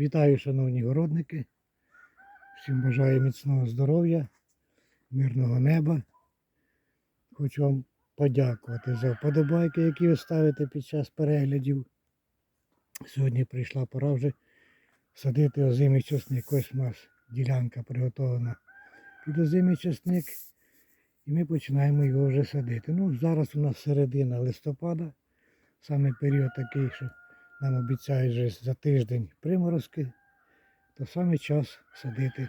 Вітаю, шановні городники. Всім бажаю міцного здоров'я, мирного неба. Хочу вам подякувати за вподобайки, які ви ставите під час переглядів. Сьогодні прийшла пора вже садити озимий чесник. Ось у нас ділянка приготовлена під озимий чесник. І ми починаємо його вже садити. Ну, зараз у нас середина листопада, саме період такий, що нам обіцяють вже за тиждень приморозки, то саме час садити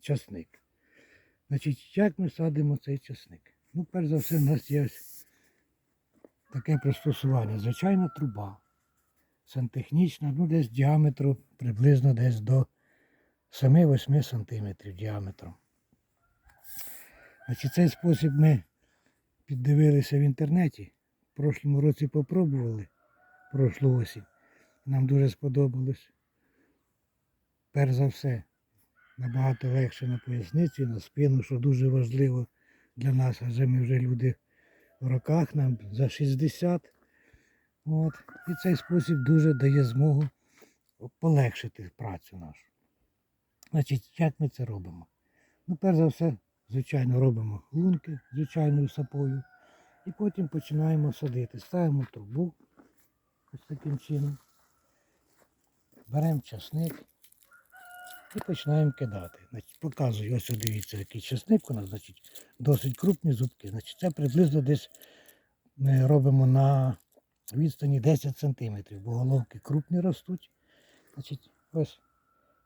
часник. Значить, як ми садимо цей часник? Ну, перш за все, у нас є таке пристосування. Звичайна труба. Сантехнічна, ну десь діаметру приблизно десь до 7-8 см діаметром. Значить, цей спосіб ми піддивилися в інтернеті. В прошлому році попробували прошлу осінь. Нам дуже сподобалось. Перш за все, набагато легше на поясниці, на спину, що дуже важливо для нас, адже ми вже люди в роках, нам за 60. От. І цей спосіб дуже дає змогу полегшити працю нашу. Значить, як ми це робимо? Ну, перш за все, звичайно, робимо лунки звичайною сапою. І потім починаємо садити. Ставимо трубу ось таким чином. Беремо часник і починаємо кидати. Значить, показую, ось дивіться, який часник у нас, значить, досить крупні зубки. Значить, це приблизно десь ми робимо на відстані 10 см, бо головки крупні ростуть. Значить, ось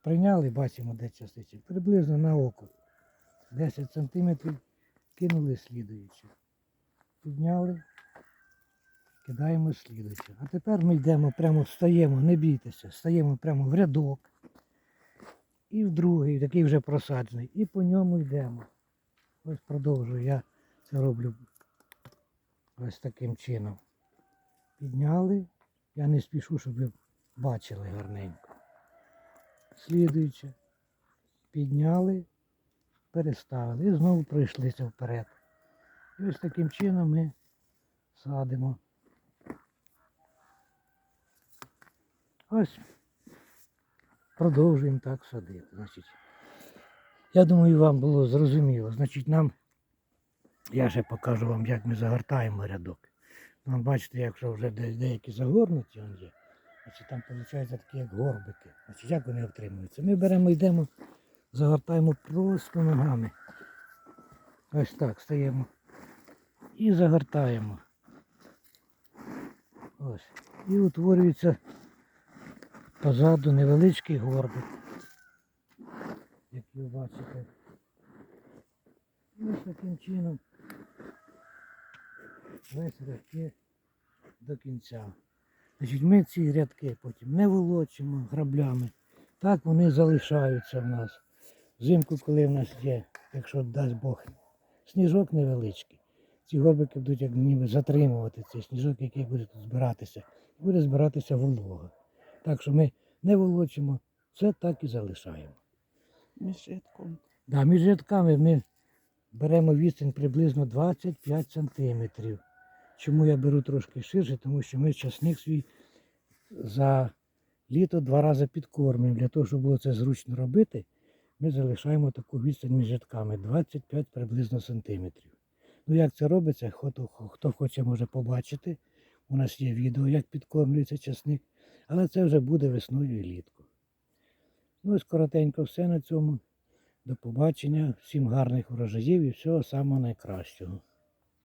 прийняли, бачимо, де частиці. Приблизно на око. 10 см кинули слідуючи. Підняли, кидаємо слідуючи. А тепер ми йдемо прямо, встаємо, не бійтеся, стаємо прямо в рядок. І в другий, такий вже просаджений. І по ньому йдемо. Ось продовжую. Я це роблю ось таким чином. Підняли. Я не спішу, щоб ви бачили гарненько. Слідуючи. Підняли, переставили і знову пройшлися вперед. І ось таким чином ми садимо. Ось продовжуємо так садити. Значить, я думаю, вам було зрозуміло. Значить, нам, я ще покажу вам, як ми загортаємо рядок. Нам бачите, якщо вже деякі загорнуті є, значить там виходить такі як горбики. Значить, як вони отримуються? Ми беремо, йдемо, загортаємо просто ногами. Ось так стаємо. І загортаємо. Ось. І утворюється позаду невеличкий горбик. Як ви бачите. Ось таким чином весь рядки до кінця. Значить, ми ці рядки потім не волочимо граблями. Так вони залишаються в нас. Взимку, коли в нас є, якщо дасть Бог, сніжок невеличкий. Ці горбики будуть як ніби затримувати цей сніжок, який буде тут збиратися. Буде збиратися волога. Так що ми не волочимо, це так і залишаємо. між рядком. Да, між рядками ми беремо відстань приблизно 25 сантиметрів. Чому я беру трошки ширше? Тому що ми часник свій за літо два рази підкормлюємо. Для того, щоб було це зручно робити, ми залишаємо таку відстань між рядками 25 приблизно сантиметрів. Ну як це робиться, хто, хто хоче може побачити. У нас є відео, як підкормлюється часник, але це вже буде весною і літку. Ну і коротенько все на цьому. До побачення, всім гарних урожаїв і всього самого найкращого.